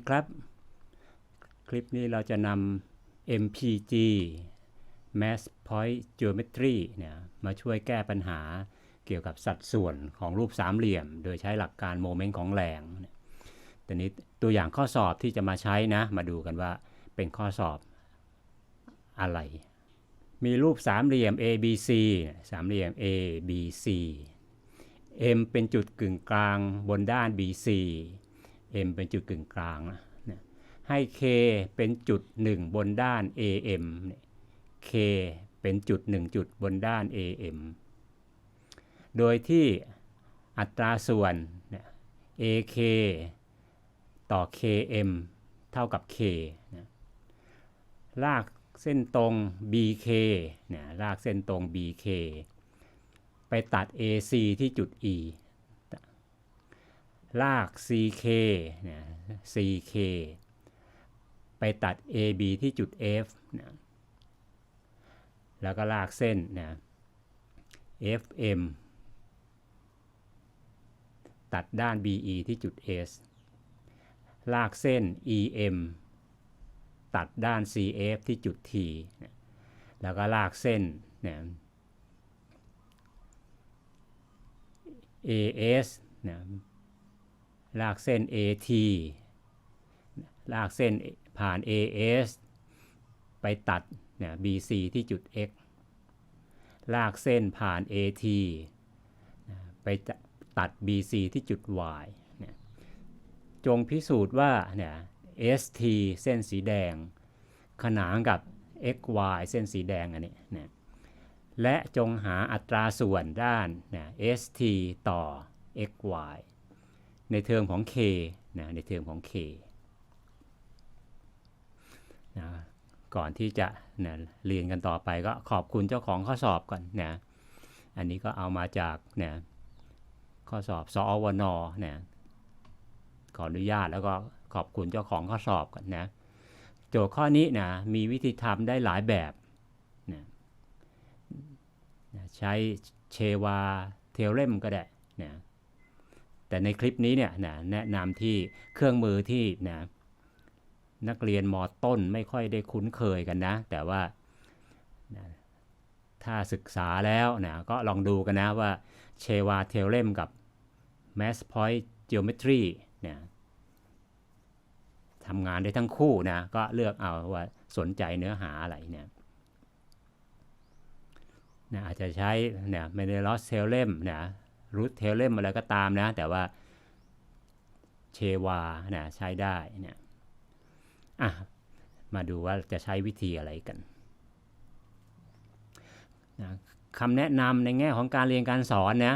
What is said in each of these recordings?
ดีครับ คลิปนี้เราจะนำ MPG Mass Point Geometry เนี่ยมาช่วยแก้ปัญหาเกี่ยวกับสัดส่วนของรูปสามเหลี่ยม โดยใช้หลักการโมเมนต์ของแรงเนี่ยแต่นี้ตัวอย่างข้อสอบที่จะมาใช้นะ มาดูกันว่าเป็นข้อสอบอะไร มีรูปสามเหลี่ยม ABC สามเหลี่ยม ABC M เป็นจุดกึ่งกลางบนด้าน BC M เป็นจุดกึ่งกลางนะให้ K เป็นจุด 1 บนด้าน AM เนี่ย K เป็นจุด 1 จุดบนด้าน AM โดยที่อัตราส่วนเนี่ย AK ต่อ KM เท่ากับ K นะลากเส้นตรง BK เนี่ยลากเส้นตรง BK ไปตัด AC ที่จุด E ลาก CK เนี่ย CK ไปตัด AB ที่จุด F นะแล้วก็ลากเส้นนะ FM ตัดด้าน BE ที่จุด S ลากเส้น EM ตัดด้าน CF ที่จุด T นะแล้วก็ลากเส้นนะ AS นะ ลากเส้น AT ลากเส้นผ่าน AS ไปตัดเนะ BC ที่จุด X ลากเส้นผ่าน AT ไปตัด BC ที่จุด Y นะจงพิสูจน์ว่าเนี่ย ST เส้นสีแดง ขนานกับ XY เส้นสีแดงอันนี้นะและจงหาอัตราส่วนด้านนะ st ต่อ xy ในเทอมของ k นะในเทอมของ k นะก่อนที่จะนะเรียนกันต่อไปก็ขอบคุณเจ้าของข้อสอบก่อนนะอันนี้ก็เอามาจากนะข้อสอบสอวนนะขออนุญาตแล้วก็ขอบคุณเจ้าของข้อสอบก่อนนะโจทย์ข้อนี้นะมีวิธีทำได้หลายแบบนะใช้เชวาเทเลมก็ได้นะ แต่ในคลิปนี้เนี่ยนะแนะนำที่เครื่องมือที่นะนักเรียนมต้นไม่ค่อยได้คุ้นเคยกันนะ แต่ว่านะถ้าศึกษาแล้วนะก็ลองดูกันนะว่าเชวาเทเลมกับ Mass Point Geometry นะทำงานได้ทั้งคู่นะ ก็เลือกเอาว่าสนใจเนื้อหาอะไรเนี่ยนะอาจจะใช้เนี่ยเมเนลอสเทเลมนะ รูทเทเลมอะไรก็ตามนะ แต่ว่าเชวานะใช้ได้เนี่ยอะมาดูว่าจะใช้วิธีอะไรกันนะคำแนะนำในแง่ของการเรียนการสอนนะ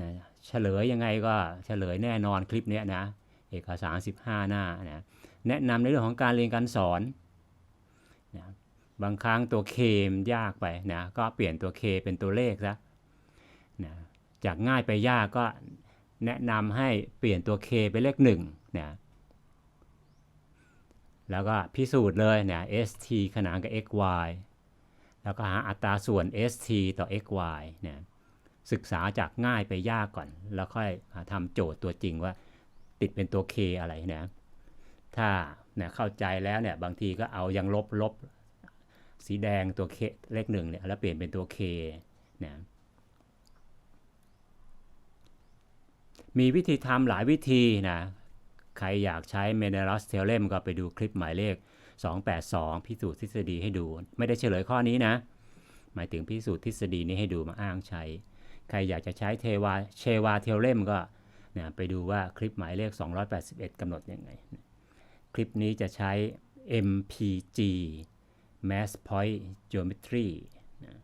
นะเฉลยยังไงก็เฉลยแน่นอนคลิปนี้นะ เอกสาร 15 หน้านะแนะนำในเรื่องของการเรียนการสอนนะบางครั้งตัว k มยากไปนะก็เปลี่ยนตัว k เป็นตัวเลขซะนะ จากง่ายไปยากก็แนะนำให้เปลี่ยนตัว k เป็นเลข1นะแล้วก็พิสูจน์เลยเนะ st ขนานกับ xy แล้วก็หาอัตราส่วน st ต่อ xy นะศึกษาจากง่ายไปยากก่อน แล้วค่อยทำโจทย์ตัวจริงว่าติดเป็นตัว k อะไรนะถ้าเนี่ยเข้าใจแล้วเนี่ยบางทีก็เอายังลบลบสีแดงตัว k เลขหนึ่งเนี่ยแล้วเปลี่ยนเป็นตัว k นะ มีวิธีทำหลายวิธีนะ ใครอยากใช้ Menelaus Theorem ก็ไปดูคลิปหมายเลข 282 พิสูจน์ทฤษฎีให้ดู ไม่ได้เฉลยข้อนี้นะ หมายถึงพิสูจน์ทฤษฎีนี้ให้ดูมาอ้างใช้ ใครอยากจะใช้เทวาเชวาเทเลมก็นะไปดูว่าคลิปหมายเลข 281กำหนดยังไง คลิปนี้จะใช้ MPG Mass Point Geometry นะ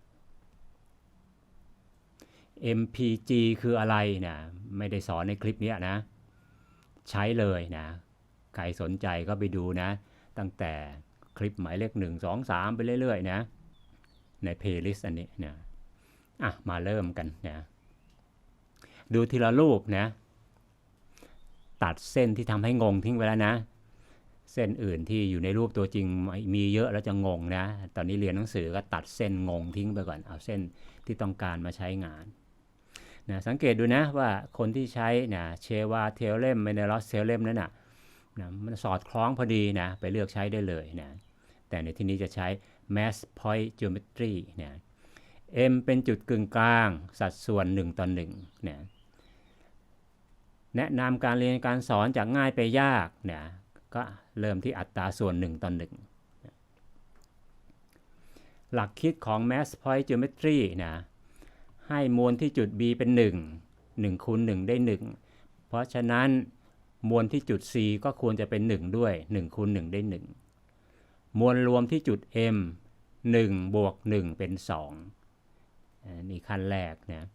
MPG คืออะไรนะไม่ได้สอนในคลิปนี้นะ ใช้เลยนะ ใครสนใจก็ไปดูนะ ตั้งแต่คลิปหมายเลข 1 2 3 ไปเรื่อยๆนะ ในเพลย์ลิสต์อันนี้นะอะ มาเริ่มกันนะ ดูทีละรูปนะ ตัดเส้นที่ทำให้งงทิ้งไปแล้วนะ เส้นอื่นที่อยู่ในรูปตัวจริงมีเยอะแล้วจะงงนะ ตอนนี้เรียนหนังสือก็ตัดเส้นงงทิ้งไปก่อน เอาเส้นที่ต้องการมาใช้งาน นะสังเกตดูนะว่าคนที่ใช้นะเชวาเทเลมเมเนลอสเทเลมนั้นนะนะมันสอดคล้องพอดีนะไปเลือกใช้ได้เลยนะแต่ในที่นี้จะใช้ mass point geometry นะ m เป็นจุดกึ่งกลาง สัดส่วน 1 ต่อ1นะแนะนำการเรียนการสอนจากง่ายไปยากนะก็เริ่มที่อัตราส่วน 1 ต่อ1นะหลักคิดของ mass point geometry นะ ให้มวลที่จุด b เป็น 1 1คูณ1ได้ 1 เพราะฉะนั้นมวลที่จุด c ก็ควรจะเป็น 1 ด้วย1คูณ1ได้ 1 มวลรวมที่จุด m 1บวก1เป็น2อันนี่ขั้นแรกนะ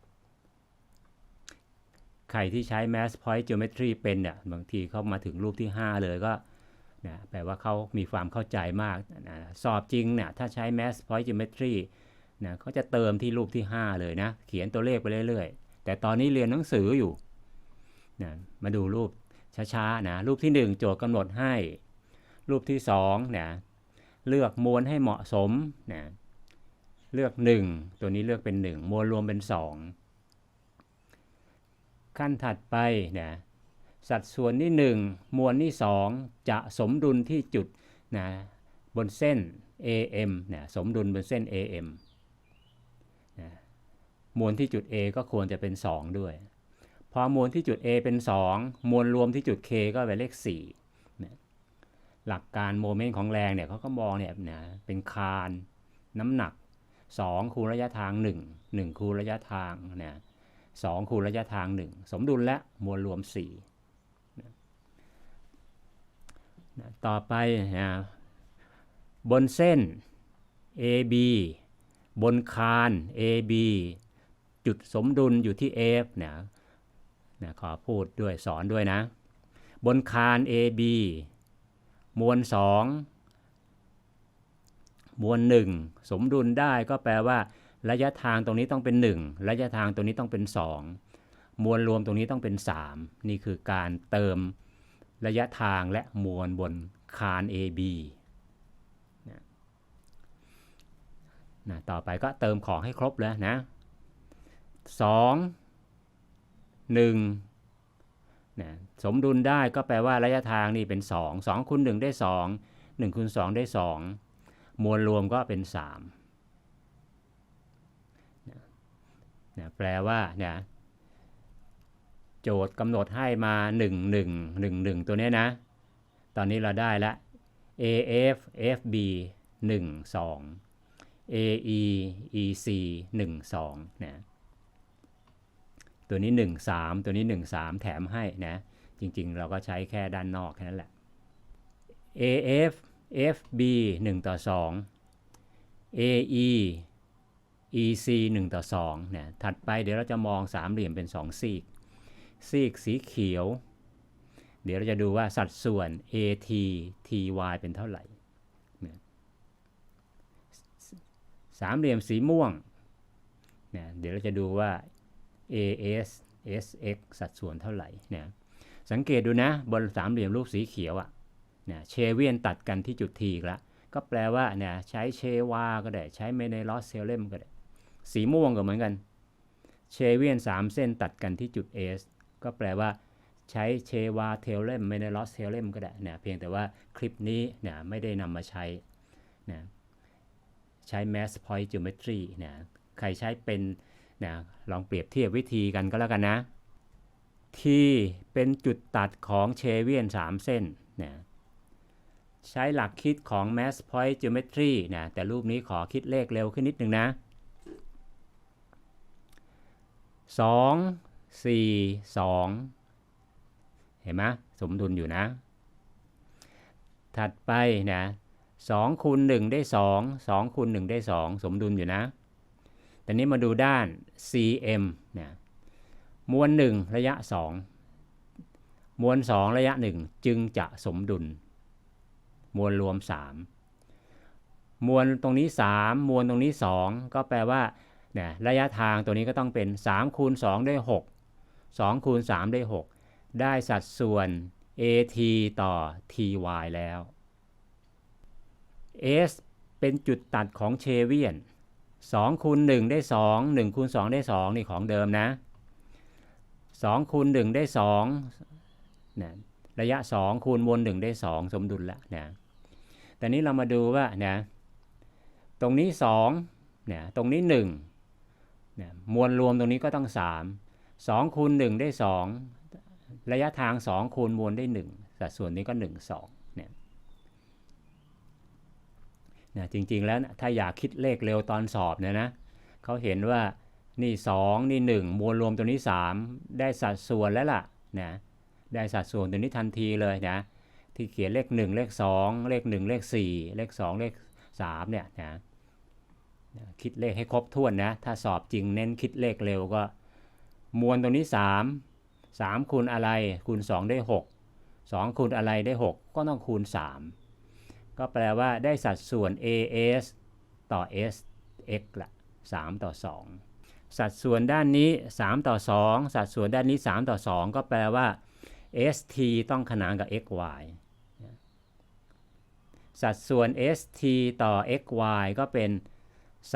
ใครที่ใช้ mass point geometry เป็นเนี่ยบางทีเข้ามาถึงรูปที่ 5 เลยก็นะแปลว่าเขามีความเข้าใจมากนะสอบจริงเนี่ยถ้าใช้ mass point geometry นะเขาจะเติมที่รูปที่ 5 เลยนะ เขียนตัวเลขไปเรื่อยๆ แต่ตอนนี้เรียนหนังสืออยู่นะมาดูรูปช้าๆนะรูปที่ 1 โจทย์กำหนดให้ รูปที่2นะเลือกมวลให้เหมาะสมนะเลือก 1 ตัวนี้เลือกเป็น 1 มวลรวมเป็น 2 ขั้นถัดไปนะสัดส่วนที่ 1 มวลที่ 2 จะสมดุลที่จุดนะบนเส้น AM นะสมดุลบนเส้น AM มวลที่จุด A ก็ควรจะเป็น 2 ด้วย พอมวลที่จุด A เป็น 2 มวลรวมที่จุด K ก็เป็นเลข4นะหลักการโมเมนต์ของแรงเนี่ยเขาก็มองเนี่ยนะเป็นคาน น้ำหนัก 2 คูณระยะทาง 1 1 คูณระยะทางนะ2คูณระยะทาง 1 สมดุลและมวลรวม4นะนะต่อไปนะบนเส้น AB บนคาน AB จุดสมดุลอยู่ที่ F นะนะขอพูดด้วยสอนด้วยนะ บนคาน AB มวล 2 มวล 1 สมดุลได้ก็แปลว่า ระยะทางตรงนี้ต้องเป็น 1 ระยะทางตรงนี้ต้องเป็น 2 มวลรวมตรงนี้ต้องเป็น 3 นี่คือการเติมระยะทางและมวลบนคาน AB นะนะต่อไปก็เติมของให้ครบแล้วนะ 2 1นะสมดุลได้ก็แปลว่าระยะทางนี่เป็น 2 2คูณ1ได้ 2 1คูณ2ได้ 2 มวลรวมก็เป็น3นะนะแปลว่านะโจทย์กำหนดให้มา 1 1 1 1 ตัวนี้นะ ตอนนี้เราได้ละ AF FB 1 2 AE EC 1 2นะ ตัวนี้ 1 3 ตัวนี้ 1 3 แถมให้นะ จริงๆ เราก็ใช้แค่ด้านนอกแค่นั้นแหละ AF FB 1 ต่อ 2 AE EC 1 ต่อ2นะถัดไปเดี๋ยวเราจะมองสามเหลี่ยมเป็น 2 ซีก ซีกสีเขียว เดี๋ยวเราจะดูว่าสัดส่วน AT TY เป็นเท่าไหร่สามเหลี่ยมสีม่วงนะเดี๋ยวเราจะดูว่า AS SX สัดส่วนเท่าไหร่นะสังเกตดูนะบนสามเหลี่ยมรูปสีเขียวอะ่ะนะเชเวียนตัดกันที่จุด T อีกแล้วก็แปลว่าเนี่ยใช้เชวาก็ได้ ใช้เมเนลอสเซเลมก็ได้ สีม่วงก็เหมือนกัน เชเวียน 3 เส้นตัดกันที่จุด S ก็แปลว่าใช้เชวาเทเลมเมเนลอสเทเลมก็ได้นะเพียงแต่ว่าคลิปนี้นะไม่ได้นำมาใช้นะใช้ mass point geometry นะใครใช้เป็น นะลองเปรียบเทียบวิธีกันก็แล้วกันนะที่เป็นจุดตัดของเชเวียน 3 เส้นนะใช้หลักคิดของ mass point geometry นะแต่รูปนี้ขอคิดเลขเร็วขึ้นนิดนึงนะ 2 4 2 เห็นไหมสมดุลอยู่นะ ถัดไปนะ2คูณ1ได้ 2 2คูณ1ได้ 2 สมดุลอยู่นะ แต่นี้มาดูด้าน cm นะมวล1ระยะ 2 มวล 2 ระยะ 1 จึงจะสมดุล มวลรวม 3 มวลตรงนี้ 3 มวลตรงนี้ 2 ก็แปลว่าเนะระยะทางตัวนี้ก็ต้องเป็น 3 คูณ 2 ได้6 2 คูณ 3 ได้ 6 ได้สัดส่วน at ต่อ ty แล้ว s เป็นจุดตัดของเชเวียน 2คูณ1ได้ 2 1คูณ2ได้ 2 นี่ของเดิมนะ2คูณ1ได้2นะระยะ 2 คูณมวล1ได้ 2 สมดุลล้วนะแต่นี้เรามาดูว่านะตรงนี้2เนี่ยตรงนี้1เนี่ยมวลรวมตรงนี้ก็ต้อง 3 2คูณ1ได้ 2 ระยะทาง 2 คูณมวลได้ 1 สัดส่วนนี้ก็ 1 2เนะจริงๆแล้วนะถ้าอยากคิดเลขเร็วตอนสอบเนี่ยนะเขาเห็นว่านี่ 2 นี่ 1 มวลรวมตัวนี้ 3 ได้สัดส่วนแล้วล่ะนะได้สัดส่วนตัวนี้ทันทีเลยนะที่เขียนเลข 1 เลข 2 เลข 1 เลข 4 เลข 2 เลข3เนี่ยนะคิดเลขให้ครบถ้วนนะถ้าสอบจริงเน้นคิดเลขเร็วก็ มวลตรงนี้ 3 3คูณอะไรคูณ 2 ได้ 6 2คูณอะไรได้ 6 ก็ต้องคูณ 3 ก็แปลว่าได้สัดส่วน AS ต่อ SX ละ3ต่อ 2 สัดส่วนด้านนี้ 3 ต่อ 2 สัดส่วนด้านนี้ 3 ต่อ 2 ก็แปลว่า ST ต้องขนานกับ XY สัดส่วน ST ต่อ XY ก็เป็น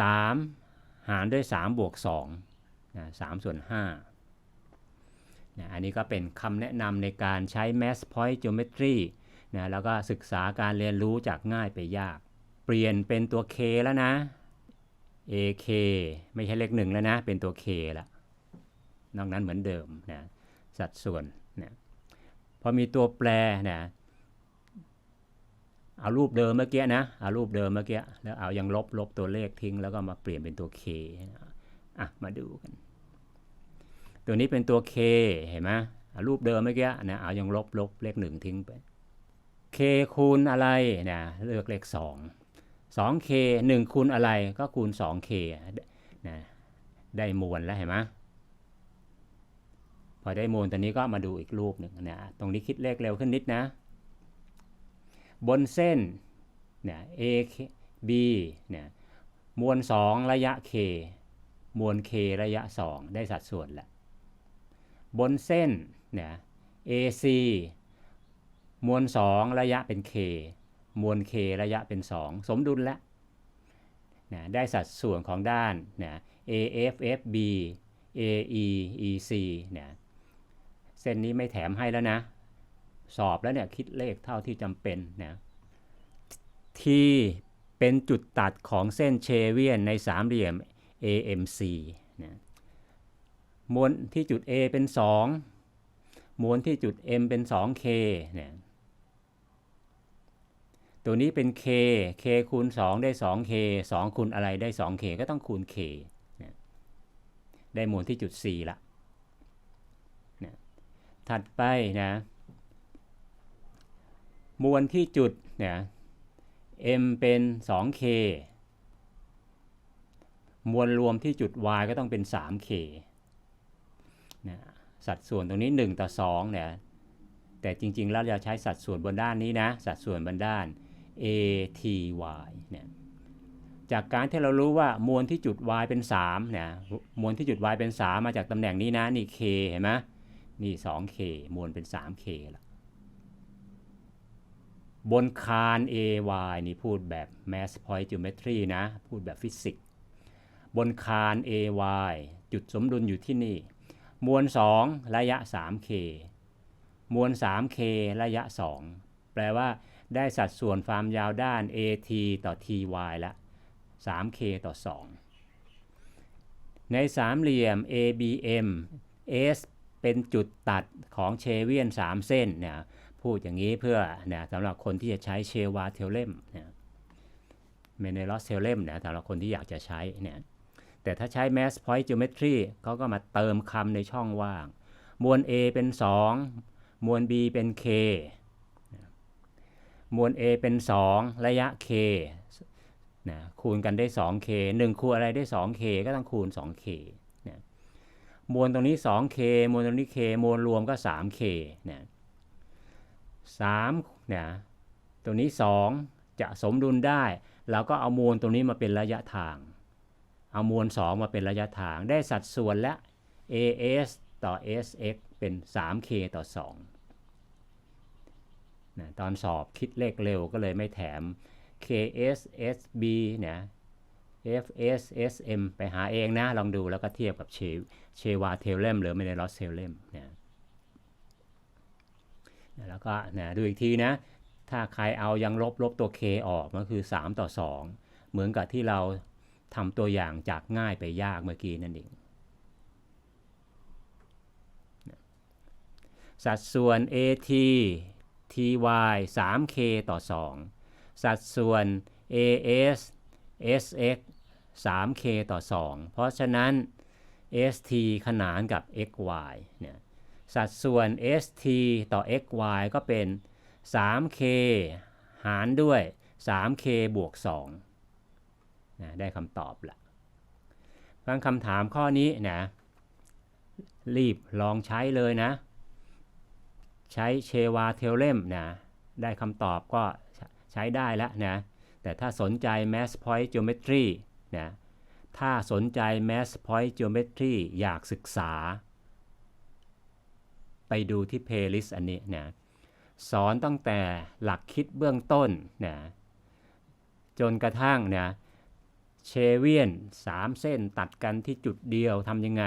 3 หารด้วย 3 บวก2นะ3ส่วน5นะอันนี้ก็เป็นคำแนะนำในการใช้ Mass Point Geometry นะแล้วก็ศึกษาการเรียนรู้จากง่ายไปยาก เปลี่ยนเป็นตัว K แล้วนะ AK ไม่ใช่เลขหนึ่งแล้วนะ เป็นตัว K ละนอกนั้นเหมือนเดิมนะสัดส่วนนะพอมีตัวแปรนะเอารูปเดิมเมื่อกี้นะเอารูปเดิมเมื่อกี้แล้วเอายังลบลบตัวเลขทิ้ง แล้วก็มาเปลี่ยนเป็นตัว K อะมาดูกัน ตัวนี้เป็นตัว K เห็นไหมเอารูปเดิมเมื่อกี้นะเอายังลบลบเลขหนึ่งทิ้งไป K คูณอะไรนะเลือกเลข 2 2K 1คูณอะไรก็คูณ 2K นะได้มวลแล้วเห็นไหมพอได้มวลตอนนี้ก็มาดูอีกรูปหนึ่งนะตรงนี้คิดเลขเร็วขึ้นนิดนะ บนเส้นเนี่ย A B เนี่ยมวล 2 ระยะ K มวล K ระยะ 2 ได้สัดส่วนล้วบนเส้นเนี่ย AC มวล 2 ระยะเป็น K มวล K ระยะเป็น 2 สมดุลแล้วนะได้สัดส่วนของด้านนะ AFFB AE EC เนี่ยเส้นนี้ไม่แถมให้แล้วนะ สอบแล้วเนี่ยคิดเลขเท่าที่จำเป็นนะที่เป็นจุดตัดของเส้นเชเวียนในสามเหลี่ยม AMC นะมวลที่จุด A เป็น 2 มวลที่จุด M เป็น 2K เนี่ย ตัวนี้เป็น K K คูณ 2 ได้ 2K 2คูณอะไรได้ 2K ก็ต้องคูณ K ได้มวลที่จุด 4 ละนะถัดไปนะมวลที่จุดนะ M เป็น 2K มวลรวมที่จุด Y ก็ต้องเป็น 3K นะสัดส่วนตรงนี้ 1 ต่อ2เนี่ยแต่จริงๆ แล้วเราใช้สัดส่วนบนด้านนี้นะ สัดส่วนบนด้าน ATY เนี่ยจากการที่เรารู้ว่ามวลที่จุด y เป็น3เนี่ยมวลที่จุด y เป็น 3 มาจากตำแหน่งนี้นะนี่ k เห็นไหมนี่ 2k มวลเป็น 3k ละบนคาน AY นี่พูดแบบ mass point geometry นะ พูดแบบฟิสิกส์บนคาน AY จุดสมดุลอยู่ที่นี่ มวล 2 ระยะ 3k มวล 3k ระยะ 2 แปลว่า ได้สัดส่วนความยาวด้าน AT ต่อ TY ละ 3K ต่อ 2 ในสามเหลี่ยม ABM S เป็นจุดตัดของเชเวียน 3 เส้นเนี่ยพูดอย่างนี้เพื่อเนี่ยสำหรับคนที่จะใช้เชวาเทเลมเนี่ยเมเนลอสเทเลมเนี่ยสำหรับคนที่อยากจะใช้เนี่ยแต่ถ้าใช้ Mass Point Geometry เขาก็มาเติมคำในช่องว่าง มวล A เป็น 2 มวล B เป็น K มวล A เป็น 2 ระยะ K นะคูณกันได้ 2K 1 คูณอะไรได้ 2K ก็ต้องคูณ 2K นะมวลตรงนี้ 2K มวลตรงนี้ K มวลรวมก็ 3K นะ3นะตรงนี้ 2 จะสมดุลได้ เราก็เอามวลตรงนี้มาเป็นระยะทาง เอามวล 2 มาเป็นระยะทาง ได้สัดส่วนและ AS ต่อ SX เป็น 3K ต่อ 2 นะตอนสอบคิดเลขเร็วก็เลยไม่แถม KS SB นะ FS SM ไปหาเองนะ ลองดูแล้วก็เทียบกับเชวาเทเลมหรือเมเนลอสเทเลมนะแล้วก็นะดูอีกทีนะ ถ้าใครเอายังลบลบตัว k ออกมันคือ 3 ต่อ 2 เหมือนกับที่เราทำตัวอย่างจากง่ายไปยากเมื่อกี้นั่นเองสัดส่วน AT TY 3K ต่อ 2 สัดส่วน AS SX 3K ต่อ 2 เพราะฉะนั้น ST ขนานกับ XY เนี่ยสัดส่วน ST ต่อ XY ก็เป็น 3K หารด้วย 3K บวก2นะได้คำตอบละฟังคำถามข้อนี้นะรีบลองใช้เลยนะ ใช้เชวาเทเลมนะได้คำตอบก็ใช้ได้แล้วนะแต่ถ้าสนใจ mass point geometry นะถ้าสนใจ mass point geometry อยากศึกษา ไปดูที่ playlist อันนี้นะสอนตั้งแต่หลักคิดเบื้องต้นนะจนกระทั่งนะเชเวียน 3 เส้นตัดกันที่จุดเดียวทำยังไง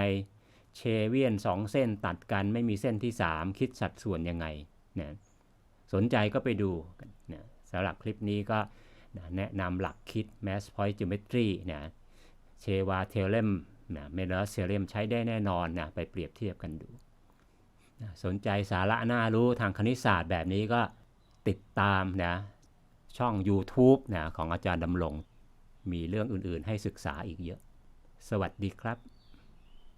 เชเวียน 2 เส้นตัดกันไม่มีเส้นที่ 3 คิดสัดส่วนยังไงนะสนใจก็ไปดูนะสำหรับคลิปนี้ก็นะแนะนำหลักคิด mass point geometry นะเชวาเทเลมนะเมลเทเลมใช้ได้แน่นอนนะไปเปรียบเทียบกันดูสนใจสาระน่ารู้ทางคณิตศาสตร์แบบนี้ก็ติดตามนะช่อง YouTube นะของอาจารย์ดำรงมีเรื่องอื่นๆให้ศึกษาอีกเยอะ สวัสดีครับ